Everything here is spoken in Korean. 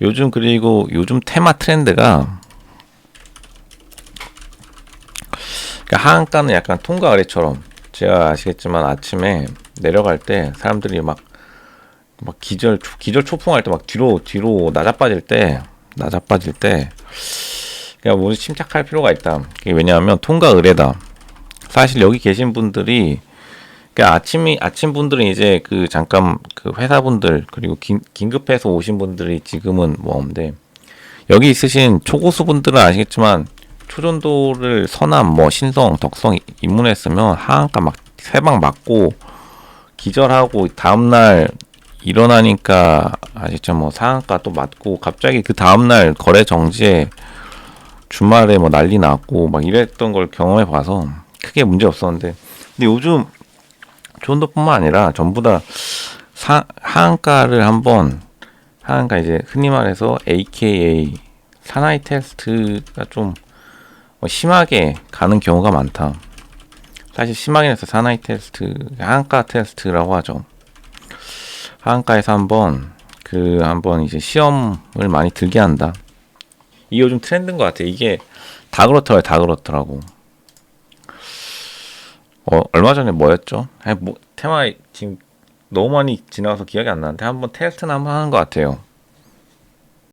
요즘 그리고 요즘 테마 트렌드가 그러니까 하한가는 약간 통과 의례처럼 제가 아시겠지만 아침에 내려갈 때 사람들이 막 막 기절 초- 기절 초풍할 때 막 뒤로 뒤로 나자빠질 때 나자빠질 때 그냥 우리 침착할 필요가 있다. 왜냐하면 통과 의례다. 사실 여기 계신 분들이 그러니까 아침이 아침 분들은 이제 그 잠깐 그 회사분들 그리고 긴, 긴급해서 오신 분들이 지금은 뭐 없는데 여기 있으신 초고수 분들은 아시겠지만 초전도를 서남 뭐 신성 덕성 입문했으면 하한가 막 세 방 맞고 기절하고 다음날 일어나니까 아시죠? 뭐 상한가 또 맞고 갑자기 그 다음날 거래 정지에 주말에 뭐 난리 났고 막 이랬던 걸 경험해 봐서 크게 문제 없었는데. 근데 요즘 존도뿐만 아니라 전부 다 사, 하한가를 한번 하한가 이제 흔히 말해서 AKA 사나이 테스트가 좀뭐 심하게 가는 경우가 많다. 사실 심하게 해서 사나이 테스트, 하한가 테스트라고 하죠. 하한가에서 한번 그 한번 이제 시험을 많이 들게 한다. 이게 요즘 트렌드인 것 같아. 이게 다 그렇더라고요. 다 그렇더라고. 어, 얼마 전에 뭐였죠? 아니, 뭐, 테마 지금 너무 많이 지나가서 기억이 안 나는데 한번 테스트는 한번 하는 것 같아요.